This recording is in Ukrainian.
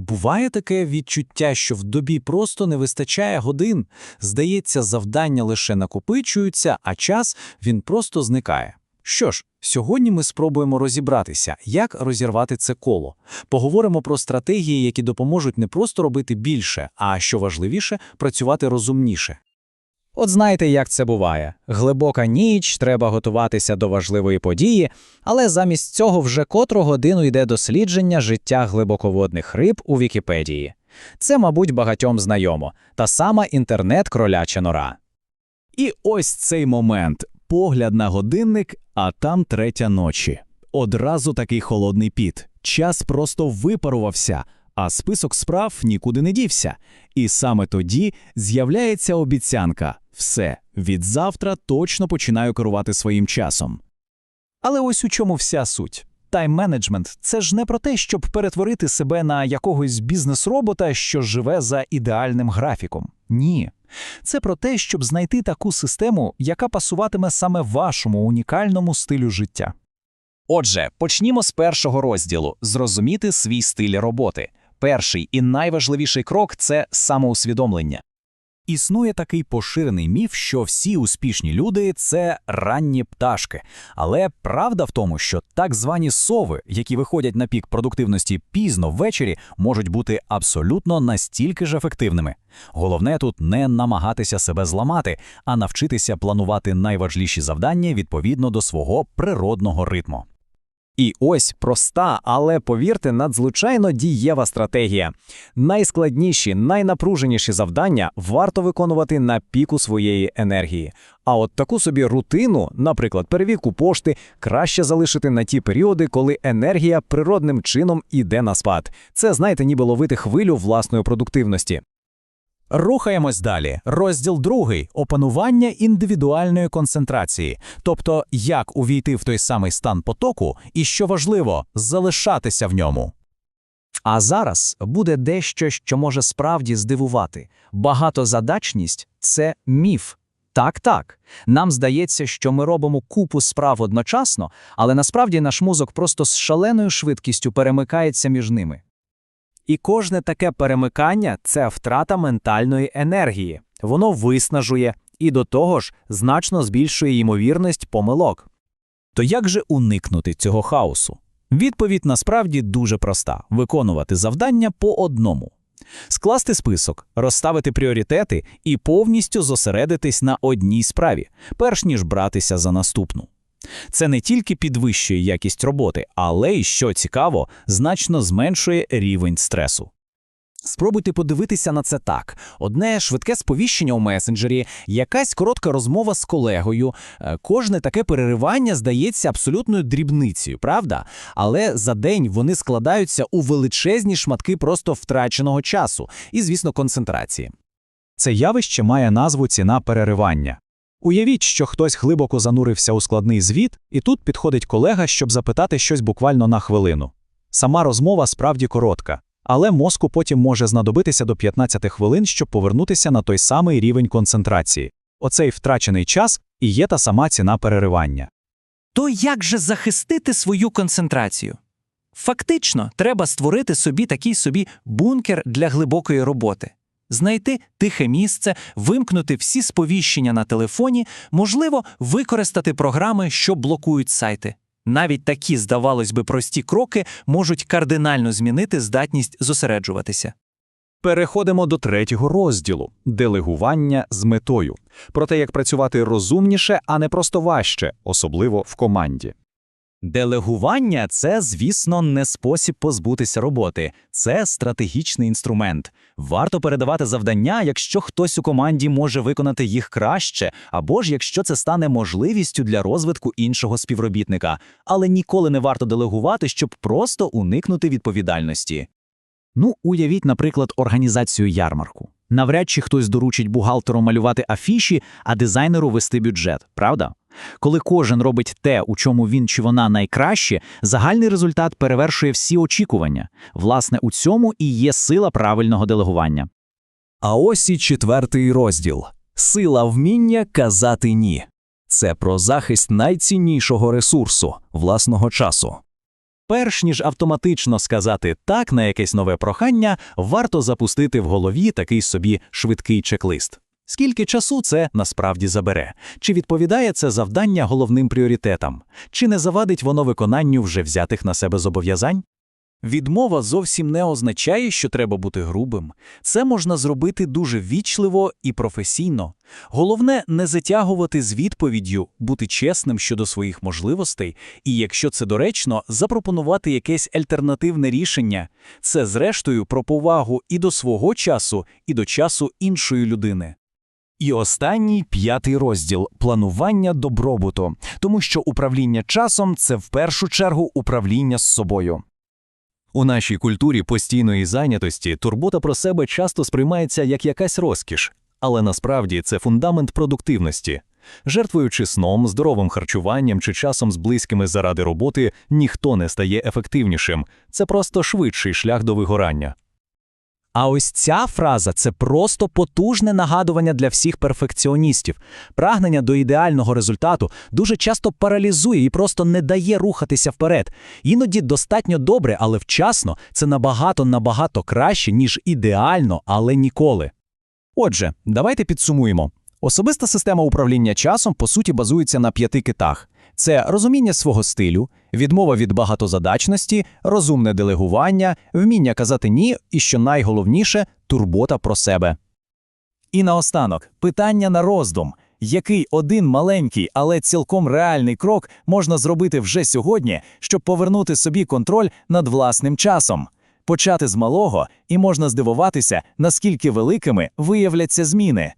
Буває таке відчуття, що в добі просто не вистачає годин. Здається, завдання лише накопичуються, а час він просто зникає. Що ж, сьогодні ми спробуємо розібратися, як розірвати це коло. Поговоримо про стратегії, які допоможуть не просто робити більше, а що важливіше, працювати розумніше. От знаєте, як це буває. Глибока ніч, треба готуватися до важливої події, але замість цього вже котру годину йде дослідження життя глибоководних риб у Вікіпедії. Це, мабуть, багатьом знайомо, та сама інтернет-кроляча нора. І ось цей момент. Погляд на годинник, а там третя ночі. Одразу такий холодний піт. Час просто випарувався, а список справ нікуди не дівся. І саме тоді з'являється обіцянка. Все, від завтра точно починаю керувати своїм часом. Але ось у чому вся суть. Тайм-менеджмент – це ж не про те, щоб перетворити себе на якогось бізнес-робота, що живе за ідеальним графіком. Ні. Це про те, щоб знайти таку систему, яка пасуватиме саме вашому унікальному стилю життя. Отже, почнімо з першого розділу зрозуміти свій стиль роботи. Перший і найважливіший крок це самоусвідомлення. Існує такий поширений міф, що всі успішні люди це ранні пташки. Але правда в тому, що так звані сови, які виходять на пік продуктивності пізно ввечері, можуть бути абсолютно настільки ж ефективними. Головне тут не намагатися себе зламати, а навчитися планувати найважливіші завдання відповідно до свого природного ритму. І ось проста, але повірте, надзвичайно дієва стратегія. Найскладніші, найнапруженіші завдання варто виконувати на піку своєї енергії. А от таку собі рутину, наприклад, перевірку пошти, краще залишити на ті періоди, коли енергія природним чином іде на спад. Це, знаєте, ніби ловити хвилю власної продуктивності. Рухаємось далі. Розділ другий опанування індивідуальної концентрації, тобто як увійти в той самий стан потоку, і що важливо, залишатися в ньому. А зараз буде дещо, що може справді здивувати. Багатозадачність це міф. Так, так. Нам здається, що ми робимо купу справ одночасно, але насправді наш мозок просто з шаленою швидкістю перемикається між ними. І кожне таке перемикання це втрата ментальної енергії. Воно виснажує і до того ж значно збільшує ймовірність помилок. То як же уникнути цього хаосу? Відповідь насправді дуже проста: виконувати завдання по одному. Скласти список, розставити пріоритети і повністю зосередитись на одній справі, перш ніж братися за наступну. Це не тільки підвищує якість роботи, але й, що цікаво, значно зменшує рівень стресу. Спробуйте подивитися на це так: одне швидке сповіщення у месенджері, якась коротка розмова з колегою. Е, Кожне таке переривання здається абсолютною дрібницею, правда? Але за день вони складаються у величезні шматки просто втраченого часу і, звісно, концентрації. Це явище має назву ціна переривання. Уявіть, що хтось глибоко занурився у складний звіт, і тут підходить колега, щоб запитати щось буквально на хвилину. Сама розмова справді коротка, але мозку потім може знадобитися до 15 хвилин, щоб повернутися на той самий рівень концентрації. Оцей втрачений час і є та сама ціна переривання. То як же захистити свою концентрацію? Фактично, треба створити собі такий собі бункер для глибокої роботи. Знайти тихе місце, вимкнути всі сповіщення на телефоні, можливо, використати програми, що блокують сайти. Навіть такі, здавалось би, прості кроки можуть кардинально змінити здатність зосереджуватися. Переходимо до третього розділу делегування з метою. Про те, як працювати розумніше, а не просто важче, особливо в команді. Делегування це, звісно, не спосіб позбутися роботи, це стратегічний інструмент. Варто передавати завдання, якщо хтось у команді може виконати їх краще, або ж якщо це стане можливістю для розвитку іншого співробітника. Але ніколи не варто делегувати, щоб просто уникнути відповідальності. Ну, уявіть, наприклад, організацію ярмарку. Навряд чи хтось доручить бухгалтеру малювати афіші, а дизайнеру вести бюджет, правда? Коли кожен робить те, у чому він чи вона найкраще, загальний результат перевершує всі очікування. Власне, у цьому і є сила правильного делегування. А ось і четвертий розділ сила вміння казати ні. Це про захист найціннішого ресурсу власного часу. Перш ніж автоматично сказати так на якесь нове прохання, варто запустити в голові такий собі швидкий чек-лист. Скільки часу це насправді забере? Чи відповідає це завдання головним пріоритетам? Чи не завадить воно виконанню вже взятих на себе зобов'язань? Відмова зовсім не означає, що треба бути грубим. Це можна зробити дуже вічливо і професійно. Головне не затягувати з відповіддю, бути чесним щодо своїх можливостей, і, якщо це доречно, запропонувати якесь альтернативне рішення. Це, зрештою, про повагу і до свого часу, і до часу іншої людини. І останній п'ятий розділ планування добробуту, тому що управління часом це в першу чергу управління з собою. У нашій культурі постійної зайнятості турбота про себе часто сприймається як якась розкіш, але насправді це фундамент продуктивності. Жертвуючи сном, здоровим харчуванням чи часом з близькими заради роботи, ніхто не стає ефективнішим. Це просто швидший шлях до вигорання. А ось ця фраза це просто потужне нагадування для всіх перфекціоністів. Прагнення до ідеального результату дуже часто паралізує і просто не дає рухатися вперед. Іноді достатньо добре, але вчасно це набагато набагато краще, ніж ідеально, але ніколи. Отже, давайте підсумуємо. Особиста система управління часом по суті базується на п'яти китах: це розуміння свого стилю, відмова від багатозадачності, розумне делегування, вміння казати ні, і що найголовніше турбота про себе. І наостанок, питання на роздум. Який один маленький, але цілком реальний крок можна зробити вже сьогодні, щоб повернути собі контроль над власним часом? Почати з малого, і можна здивуватися, наскільки великими виявляться зміни.